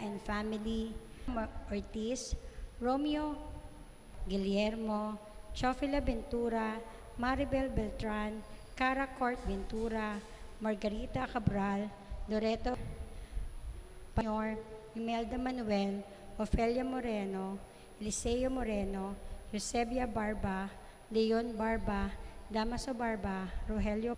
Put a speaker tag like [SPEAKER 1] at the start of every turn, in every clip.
[SPEAKER 1] and family, Ortiz, Romeo Guillermo, Chofila Ventura, Maribel Beltran, Cara Court Ventura, Margarita Cabral, Loreto Payor, Imelda Manuel, Ofelia Moreno, Eliseo Moreno, Eusebia Barba, Leon Barba, Damaso Barba, Rogelio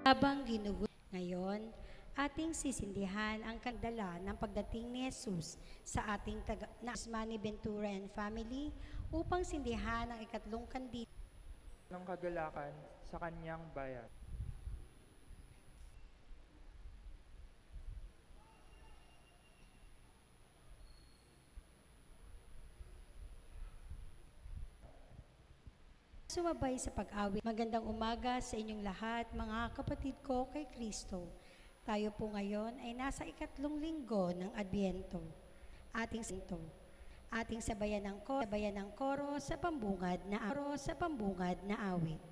[SPEAKER 1] Habang ginugot ngayon, ating sisindihan ang kandala ng pagdating ni Jesus sa ating taga na Asmani Ventura and family upang sindihan ang ikatlong kandila
[SPEAKER 2] ng kagalakan sa kanyang bayan.
[SPEAKER 1] Sumabay sa pag-awit. Magandang umaga sa inyong lahat, mga kapatid ko kay Kristo. Tayo po ngayon ay nasa ikatlong linggo ng Adbyento. Ating sinto. Ating sabayan ng koro, sabayan ng koro sa pambungad na koro sa pambungad na awit.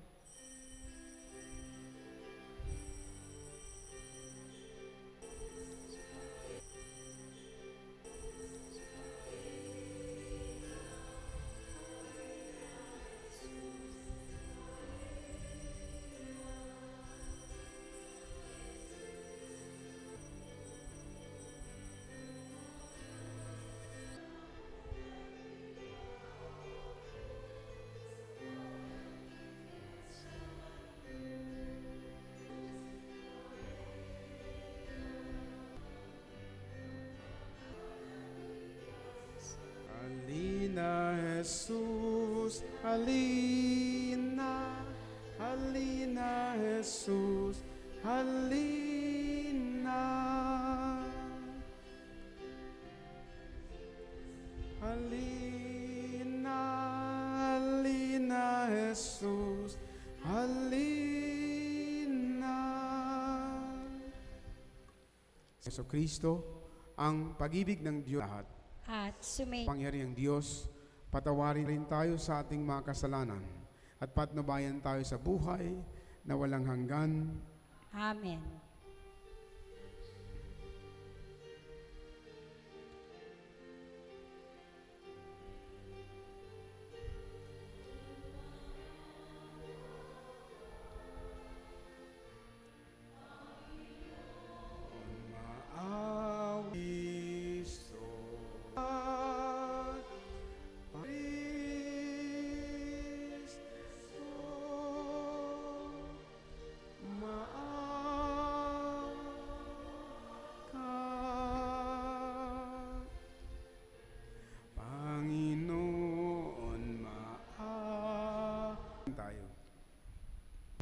[SPEAKER 3] Halina. Yeso Kristo, ang pag-ibig ng Diyos lahat.
[SPEAKER 1] At sumay
[SPEAKER 3] Pangyariang Diyos, patawarin rin tayo sa ating mga kasalanan at patnubayan tayo sa buhay na walang hanggan.
[SPEAKER 1] Amen.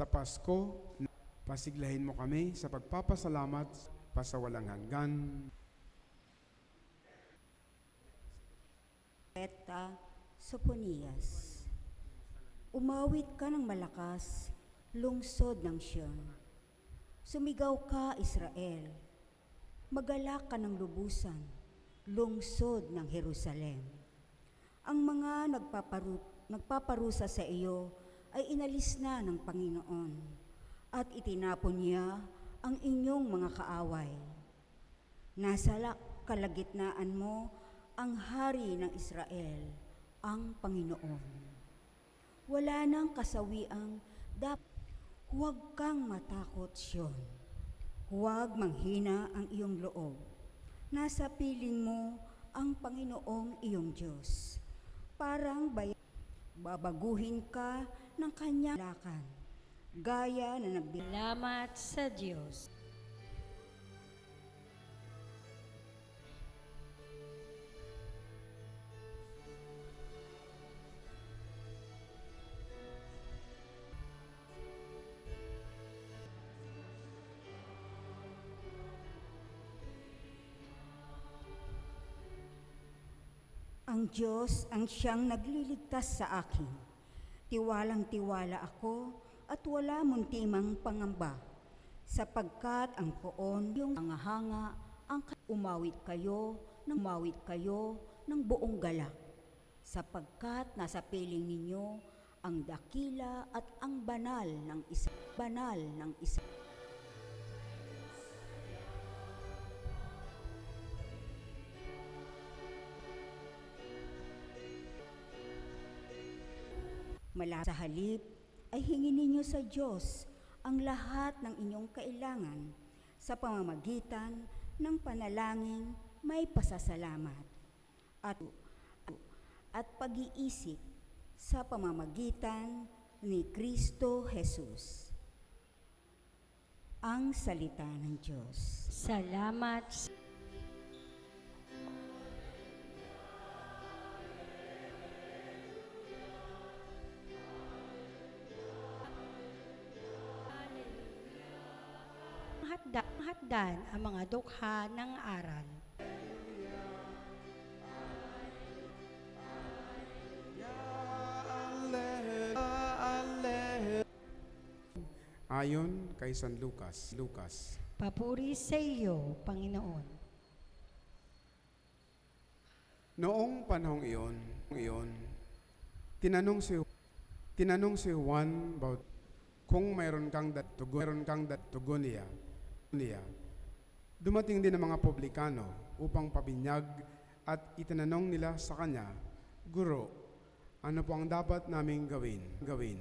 [SPEAKER 3] Pasko, pasiglahin mo kami sa pagpapasalamat pasawalang hanggan.
[SPEAKER 4] Eta Soponias. Umawit ka ng malakas, lungsod ng Siyon. Sumigaw ka, Israel. Magalak ka ng lubusan, lungsod ng Jerusalem. Ang mga nagpaparu nagpaparusa sa iyo ay inalis na ng Panginoon at itinapon niya ang inyong mga kaaway. Nasa la- kalagitnaan mo ang hari ng Israel, ang Panginoon. Wala nang kasawiang dap. Huwag kang matakot, Sion. Huwag manghina ang iyong loob. Nasa piling mo ang Panginoong iyong Diyos. Parang bay- babaguhin ka ng kanyang lakan. Gaya na nagbi-
[SPEAKER 1] Salamat sa Diyos.
[SPEAKER 4] Ang Diyos ang siyang nagliligtas sa akin. Tiwalang tiwala ako at wala muntimang pangamba. Sapagkat ang poon yung hanga ang umawit kayo, nang umawit kayo ng buong galak. Sapagkat nasa piling ninyo ang dakila at ang banal ng isa banal ng isa Mala sa halip ay hingin ninyo sa Diyos ang lahat ng inyong kailangan sa pamamagitan ng panalangin may pasasalamat at at pag-iisip sa pamamagitan ni Kristo Jesus. Ang salita ng Diyos.
[SPEAKER 1] Salamat sa hatdan ang mga dukha ng aral.
[SPEAKER 3] Ayon kay San Lucas, Lucas.
[SPEAKER 1] Papuri sa iyo, Panginoon.
[SPEAKER 3] Noong panahong iyon, iyon, tinanong si tinanong si Juan about kung mayroon kang datugon, mayroon kang datugon niya, niya. Dumating din ang mga publikano upang pabinyag at itinanong nila sa kanya, Guro, ano po ang dapat naming gawin? Gawin.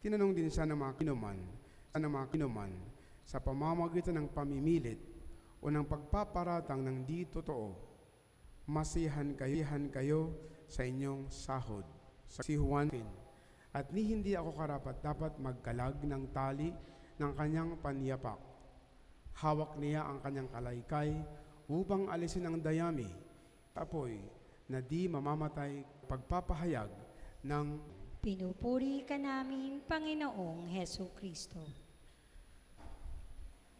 [SPEAKER 3] Tinanong din siya ng mga kinuman, ng mga kinuman sa pamamagitan ng pamimilit o ng pagpaparatang ng di totoo masihan kayo, kayo sa inyong sahod. Sa si Juan, at ni hindi ako karapat dapat magkalag ng tali ng kanyang panyapak. Hawak niya ang kanyang kalaykay upang alisin ang dayami, apoy na di mamamatay pagpapahayag ng
[SPEAKER 1] Pinupuri ka namin, Panginoong Heso Kristo.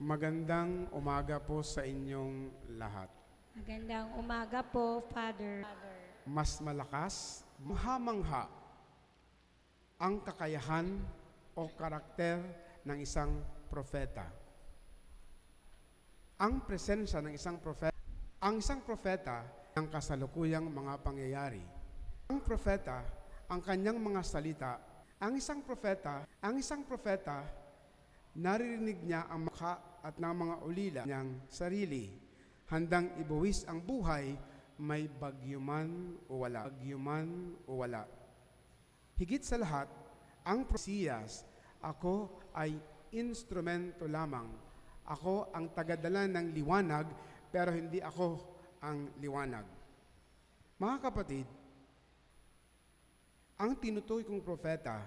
[SPEAKER 3] magandang umaga po sa inyong lahat.
[SPEAKER 1] Magandang umaga po, Father.
[SPEAKER 3] mas malakas, mahamangha ang kakayahan o karakter ng isang propeta. Ang presensya ng isang propeta, ang isang propeta ang kasalukuyang mga pangyayari. Ang propeta, ang kanyang mga salita, ang isang propeta, ang isang propeta, naririnig niya ang maka at ng mga ulila niyang sarili handang ibuwis ang buhay, may bagyo man o wala. Bagyo man o wala. Higit sa lahat, ang prosiyas, ako ay instrumento lamang. Ako ang tagadala ng liwanag, pero hindi ako ang liwanag. Mga kapatid, ang tinutukoy kong propeta,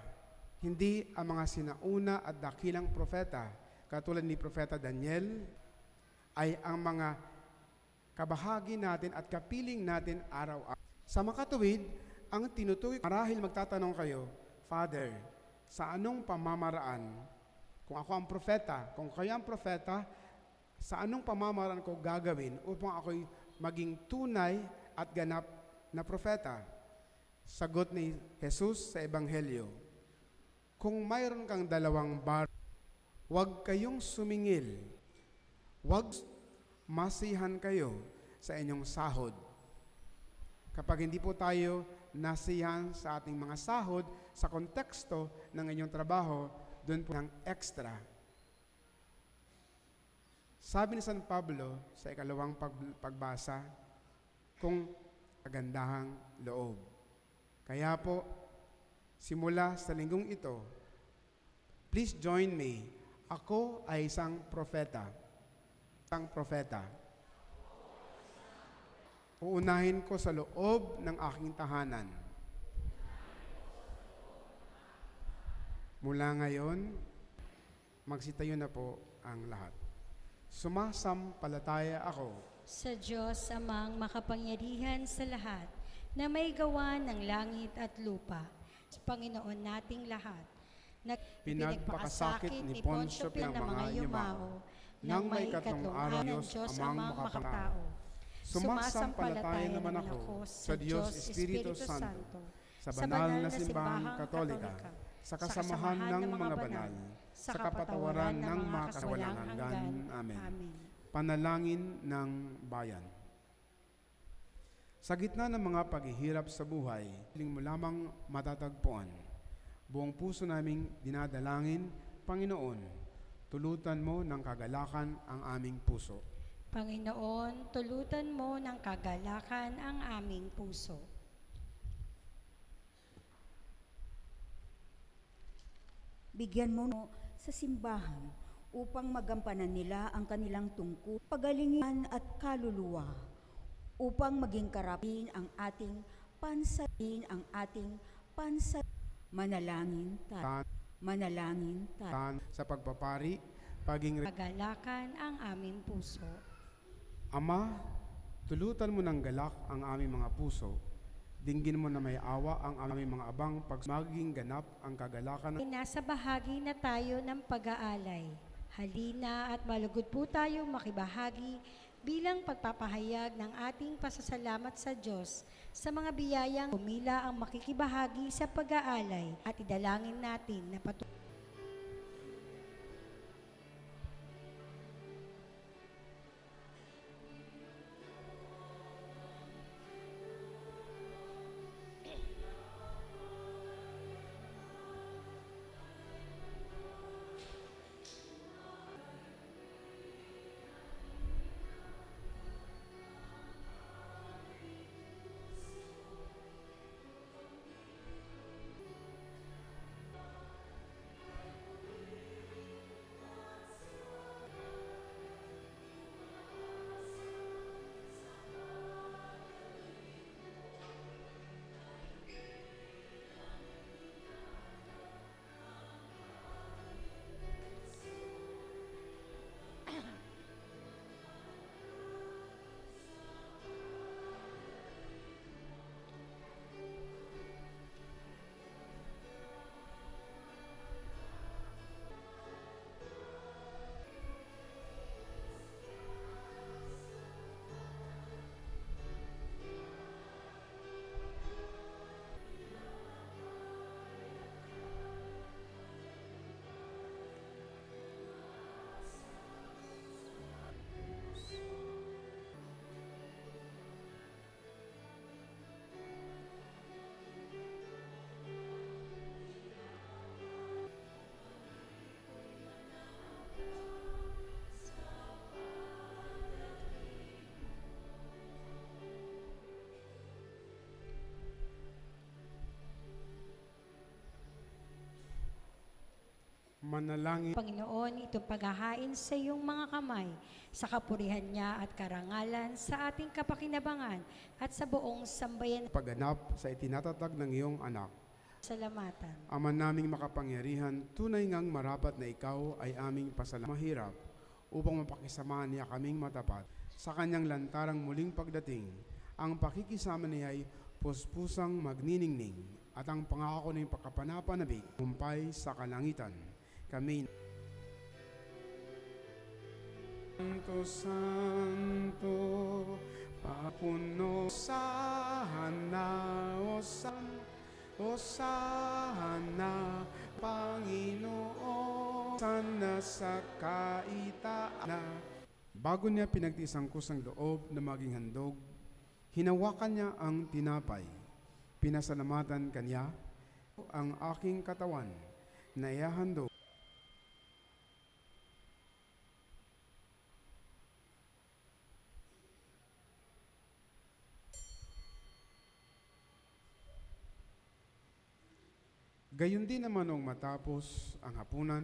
[SPEAKER 3] hindi ang mga sinauna at dakilang propeta, katulad ni Propeta Daniel, ay ang mga kabahagi natin at kapiling natin araw-araw. Sa makatuwid, ang tinutukoy, marahil magtatanong kayo, Father, sa anong pamamaraan, kung ako ang propeta, kung kayo ang propeta, sa anong pamamaraan ko gagawin upang ako'y maging tunay at ganap na propeta? Sagot ni Jesus sa Ebanghelyo, kung mayroon kang dalawang bar, huwag kayong sumingil, huwag masihan kayo sa inyong sahod. Kapag hindi po tayo nasihan sa ating mga sahod, sa konteksto ng inyong trabaho, doon po ng extra. Sabi ni San Pablo sa ikalawang pag- pagbasa, kung kagandahang loob. Kaya po, simula sa linggong ito, please join me. Ako ay isang propeta isang propeta. Uunahin ko sa loob ng aking tahanan. Mula ngayon, magsitayo na po ang lahat. Sumasampalataya ako.
[SPEAKER 1] Sa Diyos amang makapangyarihan sa lahat, na may gawa ng langit at lupa, sa Panginoon nating lahat, na
[SPEAKER 3] Pinagpakasakit ni Poncio Pilato ng mga yumao, nang may ikatlong araw Diyos amang makatao. Sumasampalataya naman ako sa Diyos Espiritu Santo, sa banal na simbahang katolika, sa kasamahan ng mga banal, sa kapatawaran ng mga kasawalang hanggan. Amen. Panalangin ng bayan. Sa gitna ng mga paghihirap sa buhay, hiling mo lamang matatagpuan. Buong puso naming dinadalangin, Panginoon, tulutan mo ng kagalakan ang aming puso.
[SPEAKER 1] Panginoon, tulutan mo ng kagalakan ang aming puso.
[SPEAKER 4] Bigyan mo no sa simbahan upang magampanan nila ang kanilang tungkol, pagalingan at kaluluwa, upang maging karapin ang ating pansain ang ating pansa manalangin tayo. Manalangin tayo.
[SPEAKER 3] sa pagpapari, paging
[SPEAKER 1] Kagalakan ang aming puso.
[SPEAKER 3] Ama, tulutan mo ng galak ang aming mga puso. Dinggin mo na may awa ang aming mga abang pag maging ganap ang kagalakan
[SPEAKER 1] Nasa bahagi na tayo ng pag-aalay. Halina at malugod po tayong makibahagi bilang pagpapahayag ng ating pasasalamat sa Diyos sa mga biyayang umila ang makikibahagi sa pag-aalay at idalangin natin na patuloy
[SPEAKER 3] Manalangin
[SPEAKER 1] Panginoon, itong paghahain sa iyong mga kamay, sa kapurihan niya at karangalan, sa ating kapakinabangan at sa buong sambayan
[SPEAKER 3] pagganap sa itinatatag ng iyong anak.
[SPEAKER 1] salamatan.
[SPEAKER 3] Ama naming makapangyarihan, tunay ngang marapat na ikaw ay aming pasalamatan mahirap upang mapakisamahan niya kaming matapat sa kanyang lantarang muling pagdating. Ang pakikisama niya ay puspusang magniningning at ang pangako ng pagkapanapanabik kumpay sa kalangitan. Kami Santo, Santo, papuno sana, o San, o sana, Panginoon, sana sa kaitaan. Bago niya pinagtisang kusang loob na maging handog, hinawakan niya ang tinapay. Pinasalamatan kanya ang aking katawan na ihahandog Gayon din naman nung matapos ang hapunan,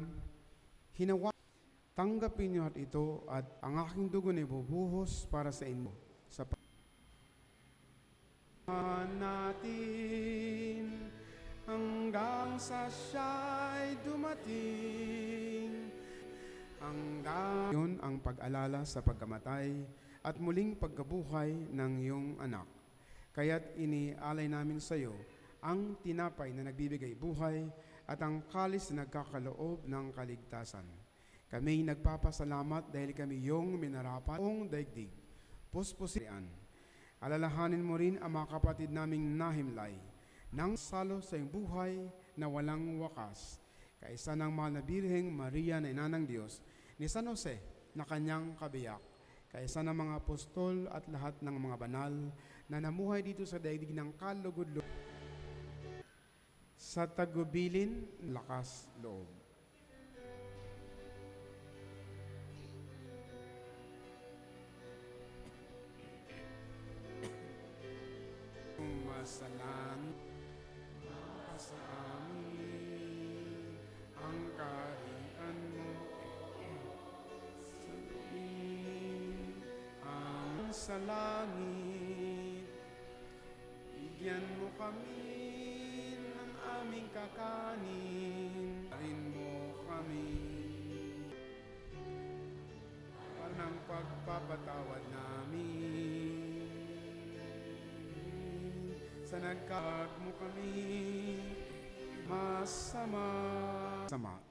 [SPEAKER 3] hinawa, tanggapin niyo at ito at ang aking dugo na ibubuhos para sa inyo. Sa natin hanggang sa siya'y dumating. Hanggang yun ang pag-alala sa pagkamatay at muling pagkabuhay ng iyong anak. Kaya't inialay namin sa iyo ang tinapay na nagbibigay buhay at ang kalis na nagkakaloob ng kaligtasan. Kami nagpapasalamat dahil kami yung minarapat ang daigdig. Puspusian. Alalahanin mo rin ang mga kapatid naming nahimlay nang salo sa iyong buhay na walang wakas. Kaisa ng mahal na Birheng Maria na Ina ng Diyos ni San Jose na kanyang kabiyak. Kaisa ng mga apostol at lahat ng mga banal na namuhay dito sa daigdig ng kalugod sa tagubilin, lakas loob. Masalan sa amin ang kaharian mo ang sa langit Bigyan mo kami aming kakanin. Rin mo kami ng pagpapatawad namin. Sa nagkag mo kami masama. Sama.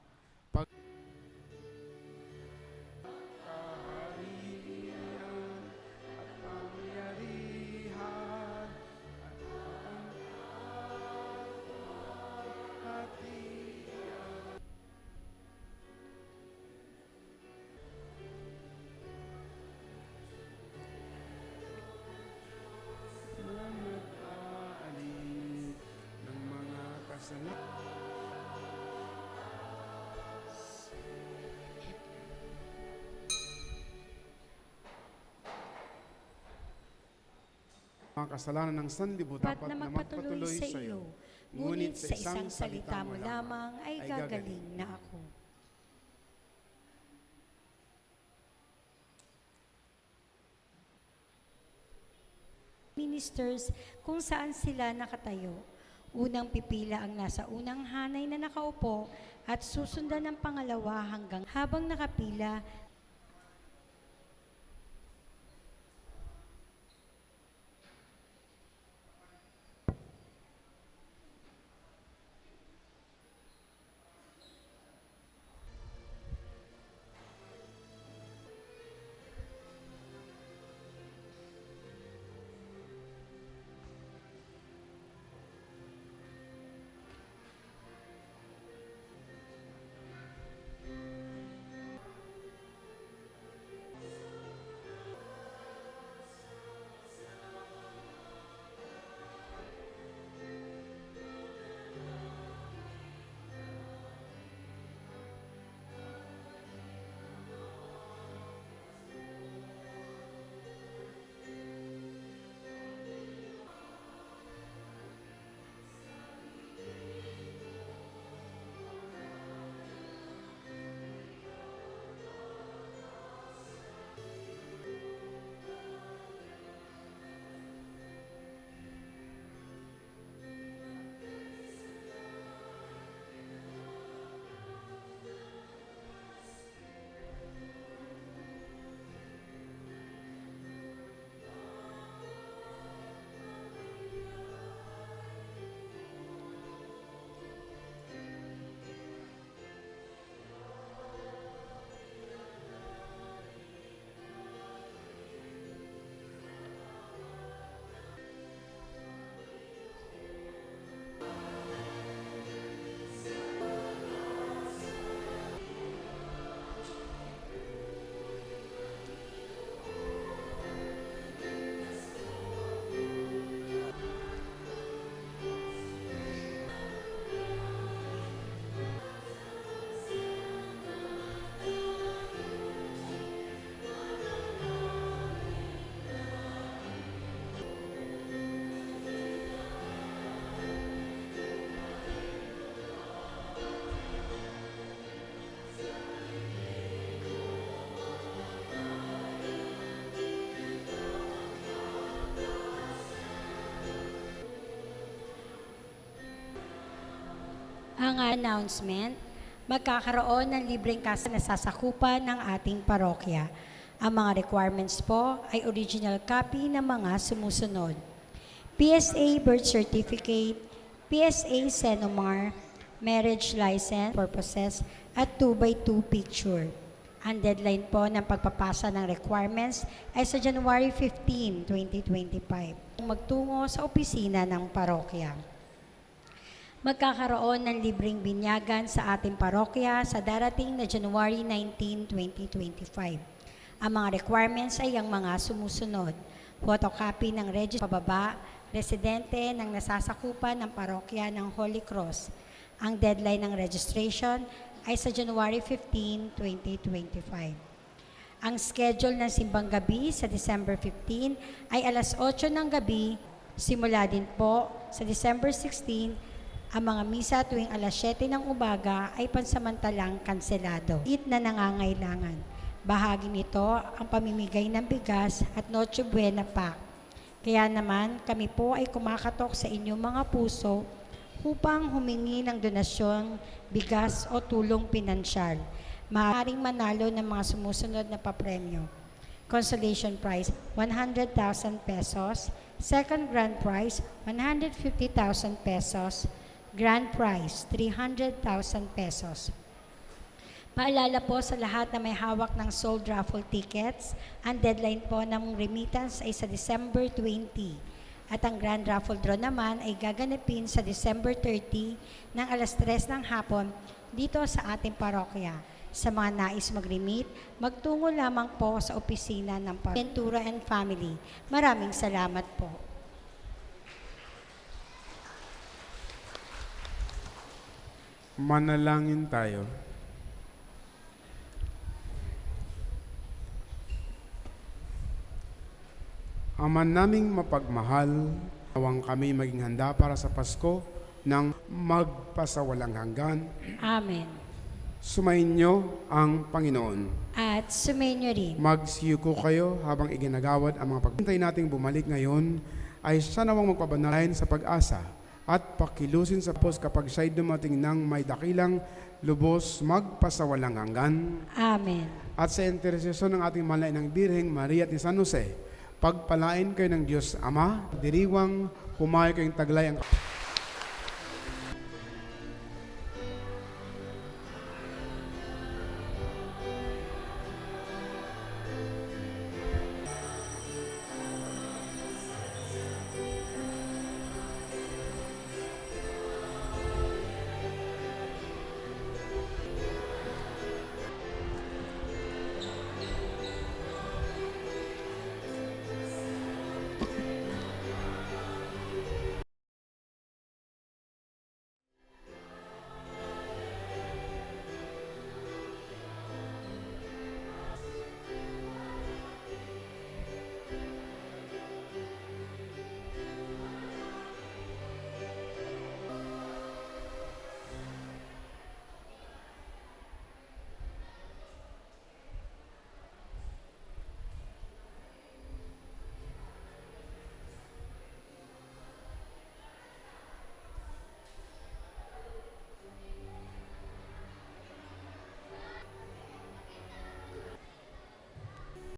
[SPEAKER 3] Salamat. Mga kasalanan ng sanlibutan
[SPEAKER 1] Dapat na magpatuloy sa iyo, ngunit sa isang salita mo lamang ay gagaling na ako. Ministers, kung saan sila nakatayo. Unang pipila ang nasa unang hanay na nakaupo at susundan ng pangalawa hanggang habang nakapila Ang announcement, magkakaroon ng libreng kasa na sasakupan ng ating parokya. Ang mga requirements po ay original copy ng mga sumusunod. PSA birth certificate, PSA Senomar, marriage license purposes, at 2x2 picture. Ang deadline po ng pagpapasa ng requirements ay sa January 15, 2025. Magtungo sa opisina ng parokya magkakaroon ng libreng binyagan sa ating parokya sa darating na January 19, 2025. Ang mga requirements ay ang mga sumusunod. Photocopy ng register pababa, residente ng nasasakupan ng parokya ng Holy Cross. Ang deadline ng registration ay sa January 15, 2025. Ang schedule ng simbang gabi sa December 15 ay alas 8 ng gabi, simula din po sa December 16 ang mga misa tuwing alas 7 ng umaga ay pansamantalang kanselado. It na nangangailangan. Bahagi nito ang pamimigay ng bigas at Noche Buena pa. Kaya naman kami po ay kumakatok sa inyong mga puso upang humingi ng donasyon, bigas o tulong pinansyal. Maaaring manalo ng mga sumusunod na papremyo. Consolation prize, 100,000 pesos. Second grand prize, 150,000 pesos. Grand prize, 300,000 pesos. Paalala po sa lahat na may hawak ng sold raffle tickets, ang deadline po ng remittance ay sa December 20. At ang grand raffle draw naman ay gaganapin sa December 30 ng alas 3 ng hapon dito sa ating parokya. Sa mga nais mag-remit, magtungo lamang po sa opisina ng Ventura and Family. Maraming salamat po.
[SPEAKER 3] Manalangin tayo. Ama naming mapagmahal, awang kami maging handa para sa Pasko ng magpasawalang hanggan.
[SPEAKER 1] Amen.
[SPEAKER 3] Sumainyo ang Panginoon.
[SPEAKER 1] At sumainyo rin.
[SPEAKER 3] Magsiyuko kayo habang iginagawad ang mga paghintay nating bumalik ngayon ay siya nawang magpabanalayan sa pag-asa at pakilusin sa pos kapag siya'y dumating ng may dakilang lubos magpasawalang hanggan
[SPEAKER 1] Amen.
[SPEAKER 3] at sa intersesyon ng ating malay ng Birheng Maria at ni San Jose, pagpalain kayo ng Diyos Ama, diriwang humayo kayong taglay ang